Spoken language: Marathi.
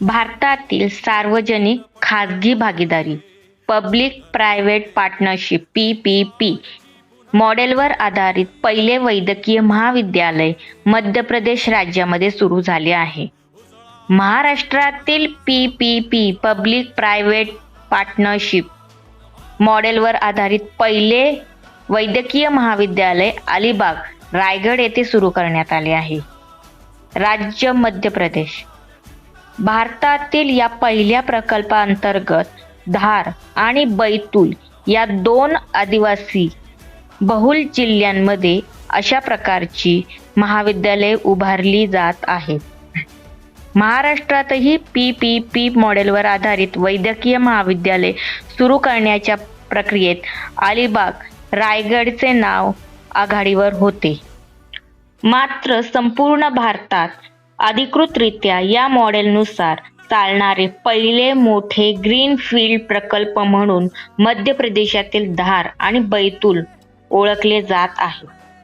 भारतातील सार्वजनिक खाजगी भागीदारी public private partnership P P P मॉडेलवर आधारित पहिले वैद्यकीय महाविद्यालय मध्य प्रदेश राज्यामध्ये सुरू झाले आहे. महाराष्ट्रातील P P P public private partnership मॉडेलवर आधारित पहिले वैद्यकीय महाविद्यालय अलिबाग रायगड येथे सुरू करण्यात आले आहे. राज्य मध्य प्रदेश भारतातील या पहिल्या प्रकल्पाअंतर्गत धार आणि बैतूल या दोन आदिवासी बहुल जिल्ह्यांमध्ये अशा प्रकारची महाविद्यालये उभारली जात आहेत. महाराष्ट्रातही पी पी पी मॉडेलवर आधारित वैद्यकीय महाविद्यालय सुरू करण्याच्या प्रक्रियेत अलिबाग रायगडचे नाव आघाडीवर होते. मात्र संपूर्ण भारतात अधिकृतरित्या या मॉडेलनुसार चालणारे पहिले मोठे ग्रीनफील्ड प्रकल्प म्हणून मध्य प्रदेशातील धार आणि बैतूल ओळखले जात आहे.